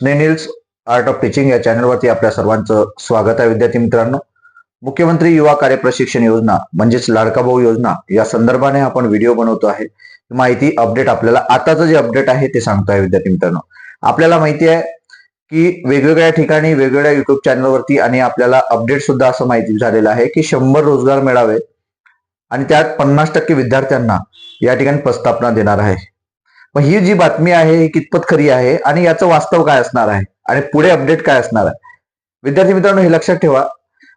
स्नेनिल्स art of teaching या चॅनलवरती आपल्या सर्वांचं स्वागत आहे विद्यार्थी मित्रांनो. मुख्यमंत्री युवा कार्य प्रशिक्षण योजना म्हणजेच लाडका भाऊ योजना या संदर्भाने आपण व्हिडिओ बनवतो आहे. माहिती अपडेट आपल्याला आताचं जे अपडेट आहे ते सांगतो आहे विद्यार्थी मित्रांनो. आपल्याला माहिती आहे की वेगवेगळ्या ठिकाणी वेगवेगळ्या युट्यूब चॅनलवरती आणि आपल्याला अपडेट सुद्धा असं माहिती झालेलं आहे की शंभर रोजगार मिळावे आणि त्यात पन्नास टक्के विद्यार्थ्यांना या ठिकाणी प्रस्तापना देणार आहे. मग ही जी बातमी आहे ही कितपत खरी आहे आणि याचं वास्तव काय असणार आहे? आणि पुढे अपडेट काय असणार आहे? विद्यार्थी मित्रांनो हे लक्षात ठेवा.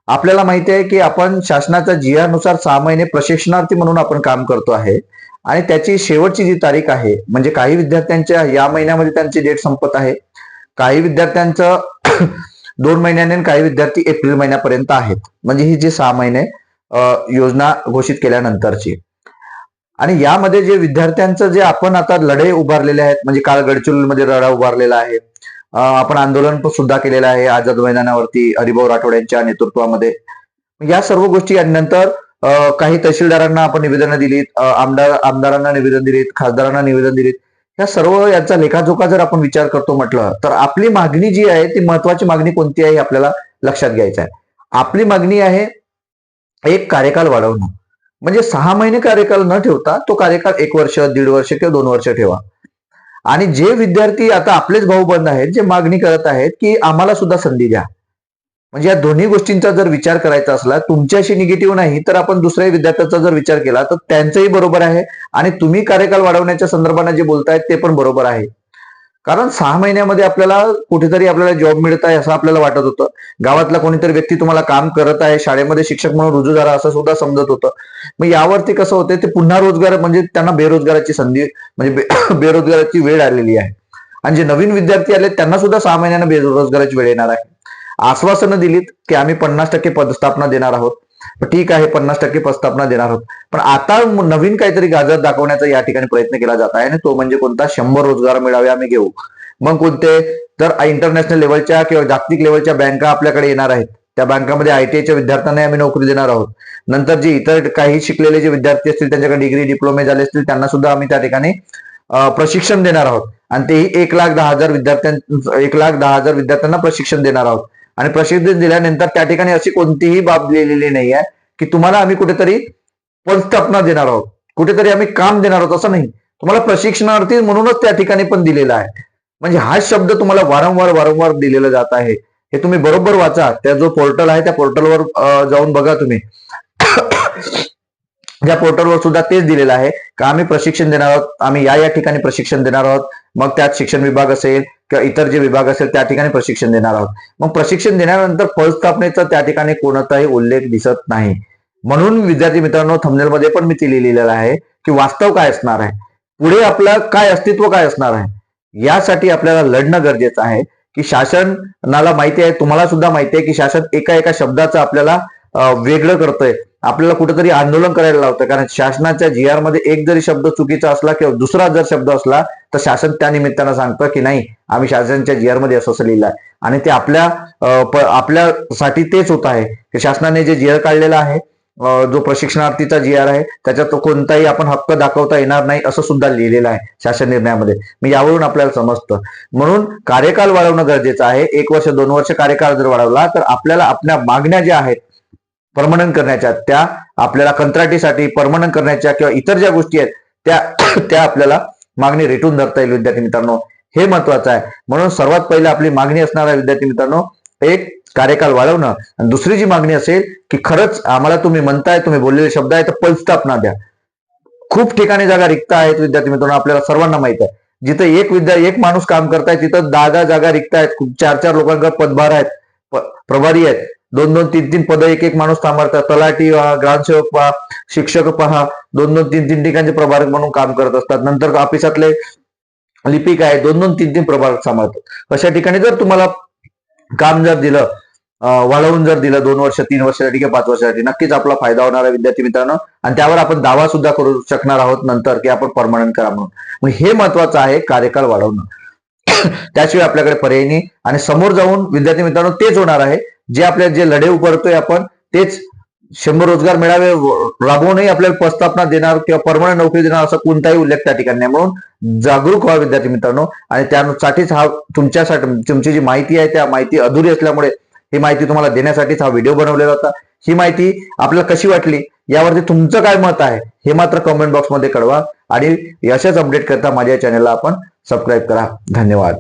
आपल्याला माहिती आहे की आपण शासनाच्या जियानुसार नुसार सहा महिने प्रशिक्षणार्थी म्हणून आपण काम करतो आहे. आणि त्याची शेवटची जी तारीख आहे म्हणजे काही विद्यार्थ्यांच्या या महिन्यामध्ये त्यांची डेट संपत आहे. काही विद्यार्थ्यांचं दोन महिन्याने काही विद्यार्थी एप्रिल महिन्यापर्यंत आहेत. म्हणजे ही जी सहा महिने योजना घोषित केल्यानंतरची. आणि यामध्ये जे विद्यार्थ्यांचं जे आपण आता लढे उभारलेले आहेत म्हणजे काल गडचिरोलीमध्ये लढा उभारलेला आहे आपण आंदोलन पण सुद्धा केलेलं आहे आझाद मैदानावरती हरिभाऊ राठोड यांच्या नेतृत्वामध्ये. या सर्व गोष्टी यानंतर नंतर काही तहसीलदारांना आपण निवेदनं दिलीत आमदार आमदारांना निवेदन दिलीत खासदारांना निवेदन दिलीत. या सर्व याचा लेखाजोखा जर आपण विचार करतो म्हटलं तर आपली मागणी जी आहे ती महत्वाची मागणी कोणती आहे हे आपल्याला लक्षात घ्यायचं आहे. आपली मागणी आहे एक कार्यकाल वाढवणं. म्हणजे सहा महिने कार्यकाल न ठेवता तो कार्यकाल एक वर्ष दीड वर्ष किंवा दोन वर्ष ठेवा. आणि जे विद्यार्थी आता आपलेच भाऊ बंद आहेत जे मागणी करत आहेत की आम्हाला सुद्धा संधी द्या. म्हणजे या दोन्ही गोष्टींचा जर विचार करायचा असला तुमच्याशी निगेटिव्ह नाही तर आपण दुसऱ्या विद्यार्थ्याचा जर विचार केला तर त्यांचंही बरोबर आहे आणि तुम्ही कार्यकाल वाढवण्याच्या संदर्भाने जे बोलतायत ते पण बरोबर आहे. कारण सहा महिन्यामध्ये आपल्याला कुठेतरी आपल्याला जॉब मिळत आहे असं आपल्याला वाटत होतं. गावातला कोणीतरी व्यक्ती तुम्हाला काम करत आहे शाळेमध्ये शिक्षक म्हणून रुजू झाला असं सुद्धा समजत होतं. मग यावरती कसं होतं ते पुन्हा रोजगार म्हणजे त्यांना बेरोजगाराची संधी म्हणजे बे- बेरोजगाराची वेळ आलेली आहे. आणि जे नवीन विद्यार्थी आले त्यांना सुद्धा सहा महिन्यानं बेरोजगाराची वेळ येणार आहे. आश्वासनं दिलीत की आम्ही पन्नास टक्के पदस्थापना देणार आहोत. ठीक आहे पन्नास टक्के पदस्थापना देणार आहोत. पण आता नवीन काहीतरी गाजर दाखवण्याचा या ठिकाणी प्रयत्न केला जात आहे आणि तो म्हणजे कोणता? शंभर रोजगार मिळावे आम्ही घेऊ. मग कोणते? तर इंटरनॅशनल लेवलच्या किंवा जागतिक लेवलच्या बँका आपल्याकडे येणार आहेत. त्या बँकामध्ये आयटीआयच्या विद्यार्थ्यांना आम्ही नोकरी देणार आहोत. नंतर जे इतर काही शिकलेले जे विद्यार्थी असतील त्यांच्याकडे डिग्री डिप्लोमे झाले असतील त्यांना सुद्धा आम्ही त्या ठिकाणी प्रशिक्षण देणार आहोत. आणि तेही एक लाख दहा हजार विद्यार्थ्यां एक लाख दहा हजार विद्यार्थ्यांना प्रशिक्षण देणार आहोत. आणि प्रशिक्षण दिल्यानंतर त्या ठिकाणी अशी कोणतीही बाब लिहिलेली नाही आहे की तुम्हाला आम्ही कुठेतरी पदस्थापना देणार आहोत. कुठेतरी आम्ही काम देणार आहोत असं नाही. तुम्हाला प्रशिक्षणार्थी म्हणूनच त्या ठिकाणी पण दिलेला आहे. म्हणजे हा शब्द तुम्हाला वारंवार वारंवार दिलेला जात आहे. हे तुम्ही बरोबर वाचा. त्या जो पोर्टल आहे त्या पोर्टलवर जाऊन बघा तुम्ही. त्या पोर्टलवर सुद्धा तेच दिलेलं आहे. का आम्ही प्रशिक्षण देणार आहोत? आम्ही या या ठिकाणी प्रशिक्षण देणार आहोत. मग त्यात शिक्षण विभाग असेल किंवा इतर जे विभाग असेल त्या ठिकाणी प्रशिक्षण देणार आहोत. मग प्रशिक्षण देण्यानंतर पदस्थापनेचा त्या ठिकाणी कोणताही उल्लेख दिसत नाही. म्हणून विद्यार्थी मित्रांनो थंबनेलमध्ये पण मी ते लिहिलेलं आहे की वास्तव काय असणार आहे? पुढे आपलं काय अस्तित्व काय असणार आहे? यासाठी आपल्याला लढणं गरजेचं आहे की शासनाला माहिती आहे तुम्हाला सुद्धा माहिती आहे की शासन एका एका शब्दाचं आपल्याला वेगळं करतंय. आपल्याला कुठेतरी आंदोलन करायला लावतं. कारण शासनाच्या जी आरमध्ये एक जरी शब्द चुकीचा असला किंवा दुसरा जर शब्द असला तर शासन त्या निमित्तानं सांगतं की नाही आम्ही शासनाच्या जी आरमध्ये असं असं लिहिलं आहे आणि ते आपल्या आपल्यासाठी तेच होत आहे. की शासनाने जे जी आर काढलेला आहे जो प्रशिक्षणार्थीचा जी आर आहे त्याच्यात तो कोणताही आपण हक्क दाखवता येणार नाही असं सुद्धा लिहिलेलं आहे शासन निर्णयामध्ये. मग यावरून आपल्याला समजतं. म्हणून कार्यकाल वाढवणं गरजेचं आहे. एक वर्ष दोन वर्ष कार्यकाळ जर वाढवला तर आपल्याला आपल्या मागण्या ज्या आहेत परमनंट करण्याच्या त्या आपल्याला कंत्राटीसाठी परमनंट करण्याच्या किंवा इतर ज्या गोष्टी आहेत त्या त्या आपल्याला मागणी रेटून धरता येईल विद्यार्थी मित्रांनो. हे महत्वाचं आहे. म्हणून सर्वात पहिले आपली मागणी असणार आहे विद्यार्थी मित्रांनो एक कार्यकाल वाढवणं. आणि दुसरी जी मागणी असेल की खरंच आम्हाला तुम्ही म्हणताय तुम्ही बोललेले शब्द आहे तर पलस्थापना द्या. खूप ठिकाणी जागा रिक्त आहेत विद्यार्थी मित्रांनो आपल्याला सर्वांना माहीत आहे. जिथे एक विद्या एक माणूस काम करताय तिथं दहा दहा जागा रिक्त आहेत. खूप चार चार लोकांकडे पदभार आहेत प्रभारी आहेत. दोन दोन तीन तीन पद एक एक माणूस सांभाळतात तलाठी पहा ग्रामसेवक पहा शिक्षक पहा दोन दोन तीन तीन ठिकाणचे प्रभारक म्हणून काम करत असतात. नंतर ऑफिसातले लिपिक आहे दोन दोन तीन तीन प्रभारक सांभाळतात. अशा ठिकाणी जर तुम्हाला काम जर दिलं वाढवून जर दिलं दोन वर्ष तीन वर्षासाठी किंवा पाच वर्षासाठी नक्कीच आपला फायदा होणार आहे विद्यार्थी मित्रांनो. आणि त्यावर आपण दावा सुद्धा करू शकणार आहोत नंतर की आपण परमनंट करा म्हणून. मग हे महत्वाचं आहे कार्यकाळ वाढवणं. त्याशिवाय आपल्याकडे पर्याय नाही. आणि समोर जाऊन विद्यार्थी मित्रांनो तेच होणार आहे. जे आपल्या जे लढे उभारतोय आपण तेच शंभर रोजगार मेळावे राबवूनही आपल्याला प्रस्थापना देणार किंवा परमनंट नोकरी देणार असा कोणताही उल्लेख त्या ठिकाणी नाही. म्हणून जागरूक व्हा विद्यार्थी मित्रांनो आणि त्यासाठीच हा तुमच्यासाठी तुमची जी माहिती आहे त्या माहिती अधुरी असल्यामुळे ही माहिती तुम्हाला देण्यासाठीच हा व्हिडिओ बनवलेला होता. ही माहिती आपल्याला कशी वाटली यावरती तुमचं काय मत आहे हे मात्र कमेंट बॉक्समध्ये कळवा. आणि अशाच अपडेट करता माझ्या चॅनलला आपण सबस्क्राईब करा. धन्यवाद.